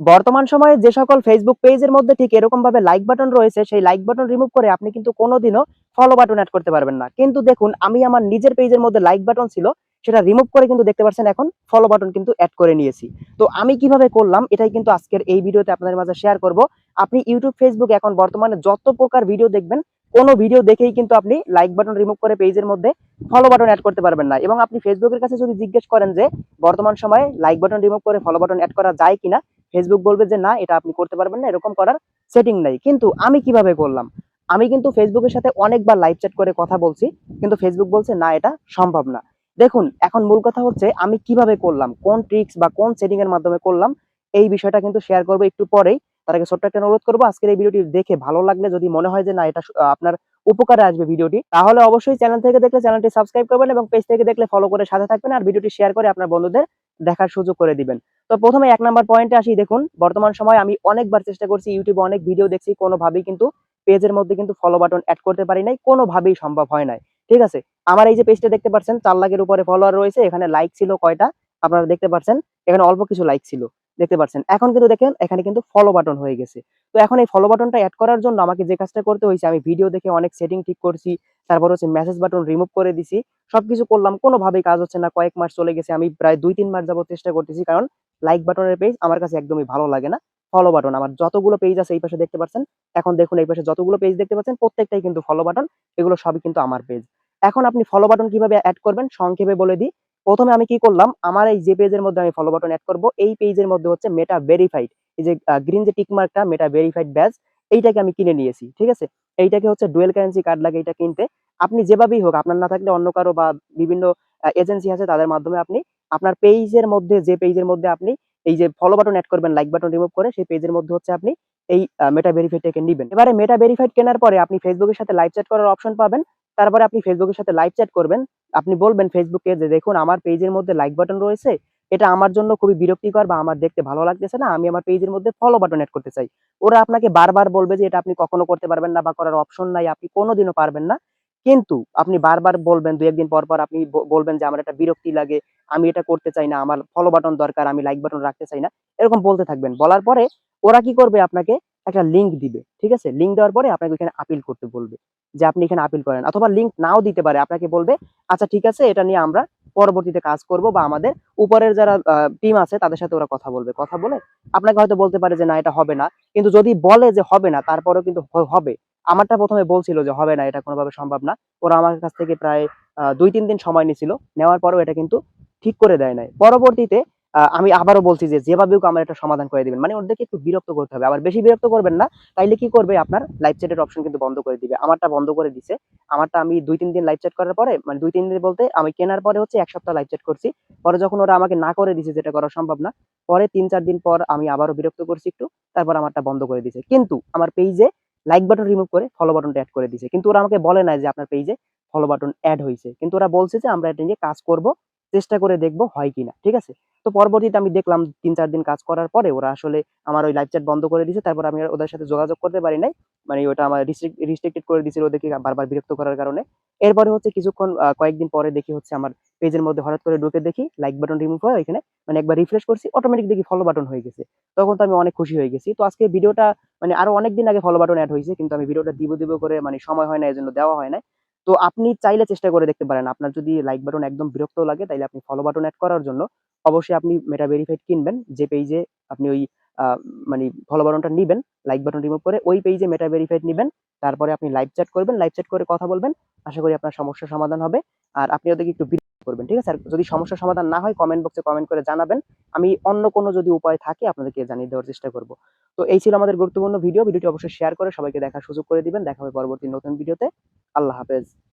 বর্তমান সময়ে যে সকল ফেসবুক পেজের মধ্যে ঠিক এরকম ভাবে লাইক বাটন রয়েছে, সেই লাইক বাটন রিমুভ করে আপনি কিন্তু কোনোদিনও ফলো বাটন অ্যাড করতে পারবেন না। কিন্তু দেখুন, আমি আমার নিজের পেজের মধ্যে লাইক বাটন ছিল, সেটা রিমুভ করে কিন্তু দেখতে পাচ্ছেন এখন ফলো বাটন কিন্তু অ্যাড করে নিয়েছি। তো আমি কীভাবে করলাম, এটাই কিন্তু আজকের এই ভিডিওতে আপনাদের মাঝে শেয়ার করব। আপনি ইউটিউব ফেসবুক এখন বর্তমানে যত প্রকার ভিডিও দেখবেন, কোনো ভিডিও দেখেই কিন্তু আপনি লাইক বাটন রিমুভ করে পেজের মধ্যে ফলো বাটন অ্যাড করতে পারবেন না। এবং আপনি ফেসবুকের কাছে যদি জিজ্ঞেস করেন যে, বর্তমান সময়ে লাইক বাটন রিমুভ করে ফলো বাটন অ্যাড করা যায় কিনা ফেসবুক বলবে যে, না, এটা আপনি করতে পারবেন না, এরকম করার সেটিং নাই। কিন্তু আমি কীভাবে করলাম? আমি কিন্তু ফেসবুকের সাথে অনেকবার লাইভ চ্যাট করে কথা বলছি, কিন্তু ফেসবুক বলছে, না, এটা সম্ভব না। দেখুন, এখন মূল কথা হচ্ছে, আমি কীভাবে করলাম? কোন ট্রিক্স বা কোন সেটিং এর মাধ্যমে করলাম? এই বিষয়টা কিন্তু শেয়ার করব একটু পরেই। তার আগে ছোট্ট একটা অনুরোধ করব, আজকের এই ভিডিওটি দেখে ভালো লাগলে, যদি মনে হয় যে, না, এটা আপনার উপকারে আসবে ভিডিওটি, তাহলে অবশ্যই চ্যানেল থেকে দেখলে চ্যানেলটি সাবস্ক্রাইব করবেন এবং পেজ থেকে দেখলে ফলো করে সাথে থাকবেন, আর ভিডিওটি শেয়ার করে আপনার বন্ধুদের দেখার সুযোগ করে দিবেন। তো প্রথমে এক নাম্বার পয়েন্টে আসি, দেখুন, বর্তমান সময় আমি অনেকবার চেষ্টা করছি ইউটিউবে অনেক ভিডিও দেখছি, কোনোভাবেই কিন্তু পেজের মধ্যে কিন্তু ফলো বাটন অ্যাড করতে পারি নাই, কোনোভাবেই সম্ভব হয় নাই, ঠিক আছে? আমার এই যে পেজটা দেখতে পাচ্ছেন, চার লাখের উপরে ফলোয়ার রয়েছে, এখানে লাইক ছিল কয়টা, আপনারা দেখতে পাচ্ছেন, এখানে অল্প কিছু লাইক ছিল, দেখতে পাচ্ছেন। এখন কিন্তু দেখেন, এখানে কিন্তু ফলো বাটন হয়ে গেছে। তো এখন এই ফলো বাটনটা অ্যাড করার জন্য আমাকে যে কাজটা করতে হয়েছে, আমি ভিডিও দেখে অনেক সেটিং ঠিক করছি, তারপর হচ্ছে মেসেজ বাটন রিমুভ করে দিছি, সবকিছু করলাম, কোনোভাবেই কাজ হচ্ছে না, কয়েক মাস চলে গেছে, আমি প্রায় দুই, তিন মাস যাবত চেষ্টা করতেছি, কারণ লাইক বাটনের পেজ আমার কাছে একদমই ভালো লাগে না। ফলো বাটন আমার যতগুলো পেজ আছে এই পাশে দেখতে পাচ্ছেন। এখন দেখুন এই পাশে যতগুলো পেজ দেখতে পাচ্ছেন, প্রত্যেকটাই কিন্তু ফলো বাটন এগুলো সবই কিন্তু আমার পেজ এখন আপনি ফলো বাটন কীভাবে অ্যাড করবেন সংক্ষেপে বলে দিই। প্রথমে আমি কি করলাম, আমার এই যে পেজের মধ্যে আমি ফলো বাটন অ্যাড করব, এই পেজের মধ্যে হচ্ছে মেটা ভেরিফাইড এই যে গ্রিন যে টিক মার্কটা মেটা ভেরিফাইড ব্যাজ এইটাকে আমি কিনে নিয়েছি, ঠিক আছে? এইটাকে হচ্ছে ডুয়েল কারেন্সি কার্ড লাগে এটা কিনতে। আপনি যেভাবেই হোক, আপনার না থাকলে অন্য কারও বা বিভিন্ন এজেন্সি আছে, তাদের মাধ্যমে আপনি আপনার পেজের মধ্যে, যে পেজের মধ্যে আপনি এই যে ফলো বাটন অ্যাড করবেন লাইক বাটন রিমুভ করে সেই পেজের মধ্যে হচ্ছে আপনি এই মেটা ভেরিফাইডটাকে নেবেন। এবারে মেটা ভেরিফাইড কেনার পরে আপনি ফেসবুকের সাথে লাইভ চ্যাট করার অপশন পাবেন। তারপরে আপনি ফেসবুকের সাথে লাইভ চ্যাট করবেন। আপনি বলবেন ফেসবুকে যে দেখুন আমার পেজের মধ্যে লাইক বাটন রয়েছে। এটা আমার জন্য খুবই বিরক্তিকর বা আমার দেখতে ভালো লাগতেছে না। আমি আমার পেজের মধ্যে ফলো বাটন অ্যাড করতে চাই। ওরা আপনাকে বারবার বলবে যে এটা আপনি কখনো করতে পারবেন না বা করার অপশন নাই। আপনি কোনোদিনও পারবেন না। কিন্তু আপনি বারবার বলবেন দু একদিন পর পর আপনি বলবেন যে আমার এটা বিরক্তি লাগে, আমি এটা করতে চাই না, আমার ফলো বাটন দরকার, আমি লাইক বাটন রাখতে চাই না, এরকম বলতে থাকবেন। বলার পরে ওরা কি করবে? আপনাকে একটা লিংক দিবে, ঠিক আছে? লিংক দেওয়ার পরে আপনাকে এখানে আপিল করতে বলবে, যে আপনি এখানে আপিল করেন। অথবা লিঙ্ক নাও দিতে পারে, আপনাকে বলবে আচ্ছা ঠিক আছে, এটা নিয়ে আমরা পরবর্তীতে কাজ করব বা আমাদের উপরের যারা টিম আছে, তাদের সাথে ওরা কথা বলবে। কথা বলে আপনাকে হয়তো বলতে পারে যে, না, এটা হবে না। কিন্তু যদি বলে যে, হবে না, তারপরেও কিন্তু হবে। আমারটা প্রথমে বলছিল যে হবে না, এটা কোনোভাবে সম্ভব না। ওরা আমার কাছ থেকে প্রায় দুই, তিন দিন সময় নিয়েছিল নেওয়ার পরেও এটা কিন্তু ঠিক করে দেয় নাই। পরবর্তীতে আমি আবারও বলছি যে যেভাবে আমার এটা সমাধান করে দিবেন। মানে ওদেরকে একটু বিরক্ত করতে হবে। আবার বেশি বিরক্ত করবেন না, তাইলে কি করবে? আপনার লাইভ চ্যাটের অপশন কিন্তু বন্ধ করে দিবে। আমারটা বন্ধ করে দিছে। আমারটা আমি দুই, তিন দিন লাইভ চ্যাট করার পরে মানে দুই, তিন দিন বলতে আমি কেনার পরে হচ্ছে এক সপ্তাহ লাইভ চ্যাট করছি। পরে যখন ওরা আমাকে না করে দিছে যেটা করা সম্ভব না, পরে তিন, চার দিন পর আমি আবারও বিরক্ত করছি একটু। তারপর আমারটা বন্ধ করে দিছে। কিন্তু আমার পেজে লাইক বাটন রিমুভ করে ফলো বাটনটা অ্যাড করে দিয়েছে কিন্তু ওরা আমাকে বলে না যে আপনার পেজে ফলো বাটন অ্যাড হয়েছে কিন্তু ওরা বলছে যে আমরা এটা নিয়ে কাজ করব, চেষ্টা করে দেখব হয় কি না ঠিক আছে? তো পরবর্তীতে আমি দেখলাম তিন চার দিন কাজ করার পরে ওরা আসলে আমার ওই লাইভ চ্যাট বন্ধ করে দিয়েছে তারপর আমি ওদের সাথে যোগাযোগ করতে পারি নাই। মানে ওটা আমার রিস্ট্রিক্টেড করে দিয়েছিল ওদেরকে বারবার বিরক্ত করার কারণে। এরপরে হচ্ছে কিছুক্ষণ কয়েকদিন পরে দেখি হচ্ছে আমার পেজের মধ্যে হঠাৎ করে ঢুকে দেখি লাইক বাটন রিমুভ হয় ওইখানে মানে একবার রিফ্রেশ করছি অটোমেটিক দেখি ফলো বাটন হয়ে গেছে। তখন তো আমি অনেক খুশি হয়ে গেছি। তো আজকে ভিডিওটা মানে আরও অনেকদিন আগে ফলো বাটন অ্যাড হয়েছে, কিন্তু আমি ভিডিওটা দিব দিব করে মানে সময় হয় না এই জন্য দেওয়া হয় না তো আপনি চাইলে চেষ্টা করে দেখতে পারেন। আপনার যদি লাইক বাটন একদম বিরক্ত লাগে, তাইলে আপনি ফলো বাটন অ্যাড করার জন্য অবশ্যই আপনি মেটা ভেরিফাইড কিনবেন। যে পেজে আপনি ওই মানে ফলো বাটনটা নেবেন লাইক বাটন রিমুভ করে ওই পেজে মেটা ভেরিফাইড নেবেন। তারপরে আপনি লাইভ চ্যাট করবেন লাইভ চ্যাট করে কথা বলবেন। আশা করি আপনার সমস্যার সমাধান হবে। আর আপনি ওদেরকে একটু করবেন, ঠিক আছে? আর যদি সমস্যার সমাধান না হয় কমেন্ট বক্সে কমেন্ট করে জানাবেন। আমি অন্য কোনো যদি উপায় থাকে, আপনাদেরকে জানিয়ে দেওয়ার চেষ্টা করব। তো এই ছিল আমাদের গুরুত্বপূর্ণ ভিডিও ভিডিওটি অবশ্যই শেয়ার করে সবাইকে দেখার সুযোগ করে দিবেন। দেখা হবে পরবর্তী নতুন ভিডিওতে আল্লাহ হাফেজ।